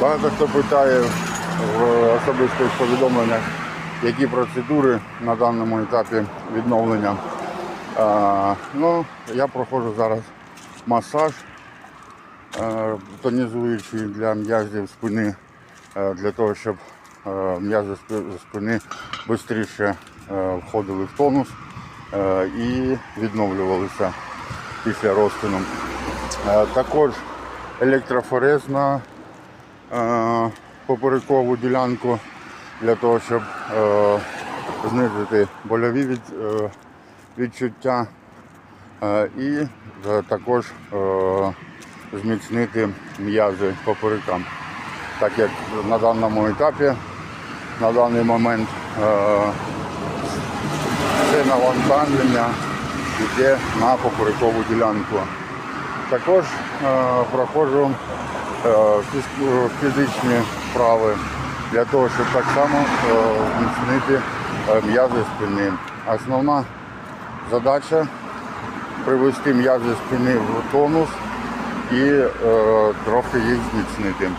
Багато хто питає в особистих повідомленнях, які процедури на даному етапі відновлення. А, ну, я проходжу зараз масаж, е, тонізуючий для м'язів спини, е, для того, щоб е, м'язи спини швидше входили в тонус е, і відновлювалися після розтину. Е, Також електрофорез на поперекову ділянку для того, щоб е, знизити больові е, відчуття е, і е, також е, зміцнити м'язи поперекам. Так як на даному етапі, на даний момент е, це навантаження йде на поперекову ділянку. Також е, проходжу е, фізичні вправи для того, щоб так само е, зміцнити е, м'язи спини. Основна задача привести м'язи спини в тонус і е, трохи їх зміцнити.